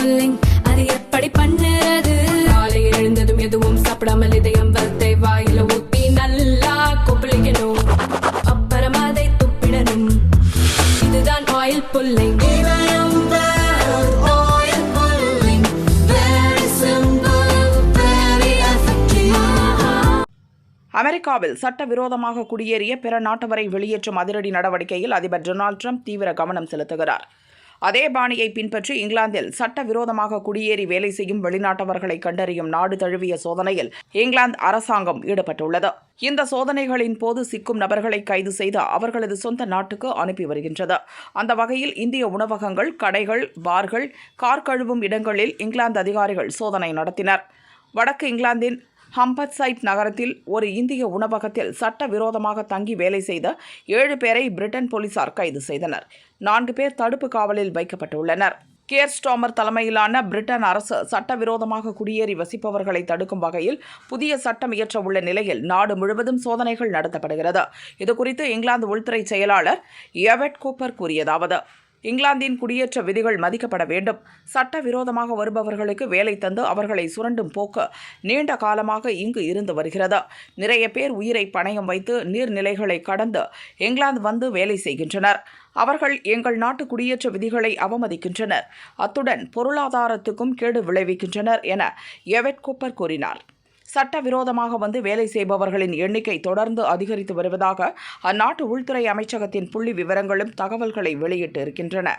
Pulling அது எப்படி பண்ணுறது? காலை எழுந்ததும் எதுவும் சாப்பிடாமல் இதயம் வளர்த்தை வாயில ஊத்தி நல்லா கொப்பளிக்கணும். அப்புறம் அதை துப்பிடணும். இதுதான் ஆயில் புல்லிங் அமெரிக்காவில் சட்டவிரோதமாக குடியேறிய பிற நாட்டவரை வெளியேற்றும் அதிரடி நடவடிக்கையில் அதிபர் டொனால்ட் ட்ரம்ப் தீவிர கவனம் செலுத்துகிறார். அதே பாணியை பின்பற்றி இங்கிலாந்தில் சட்டவிரோதமாக குடியேறி வேலை செய்யும் வெளிநாட்டவர்களை கண்டறியும் நாடு தழுவிய சோதனையில் இங்கிலாந்து அரசாங்கம் ஈடுபட்டுள்ளது. இந்த சோதனைகளின் போது சிக்கும் நபர்களை கைது செய்து அவர்களது சொந்த நாட்டுக்கு அனுப்பி வருகின்றது. அந்த வகையில் இந்திய உணவகங்கள் கடைகள் பார்கள் கார் கழுவும் இடங்களில் இங்கிலாந்து அதிகாரிகள் சோதனை நடத்தினர். வடக்கு இங்கிலாந்தின் ஹம்பத்சைட் நகரத்தில் ஒரு இந்திய உணவகத்தில் சட்டவிரோதமாக தங்கி வேலை செய்த ஏழு பேரை பிரிட்டன் போலீசார் கைது செய்தனர். நான்கு பேர் தடுப்பு காவலில் வைக்கப்பட்டுள்ளனர். கேர் ஸ்டாமர் தலைமையிலான பிரிட்டன் அரசு சட்டவிரோதமாக குடியேறி வசிப்பவர்களை தடுக்கும் வகையில் புதிய சட்டம் இயற்ற உள்ள நிலையில் நாடு முழுவதும் சோதனைகள் நடத்தப்படுகிறது. இதுகுறித்து இங்கிலாந்து உள்துறை செயலாளர் எவட் கூப்பர் கூறியதாவது இங்கிலாந்தின் குடியேற்ற விதிகள் மதிக்கப்பட வேண்டும். சட்டவிரோதமாக வருபவர்களுக்கு வேலை தந்து அவர்களை சுரண்டும் போக்கு நீண்ட காலமாக இங்கு இருந்து வருகிறது. நிறைய பேர் உயிரை பணயம் வைத்து நீர்நிலைகளை கடந்து இங்கிலாந்து வந்து வேலை செய்கின்றனர். அவர்கள் எங்கள் நாட்டு குடியேற்ற விதிகளை அவமதிக்கின்றனர். அத்துடன் பொருளாதாரத்துக்கும் கேடு விளைவிக்கின்றனர் என எவெட் கூப்பர் கூறினார். சட்டவிரோதமாக வந்து வேலை செய்பவர்களின் எண்ணிக்கை தொடர்ந்து அதிகரித்து வருவதாக அந்நாட்டு உள்துறை அமைச்சகத்தின் புள்ளி விவரங்களும் தகவல்களை வெளியிட்டு இருக்கின்றன.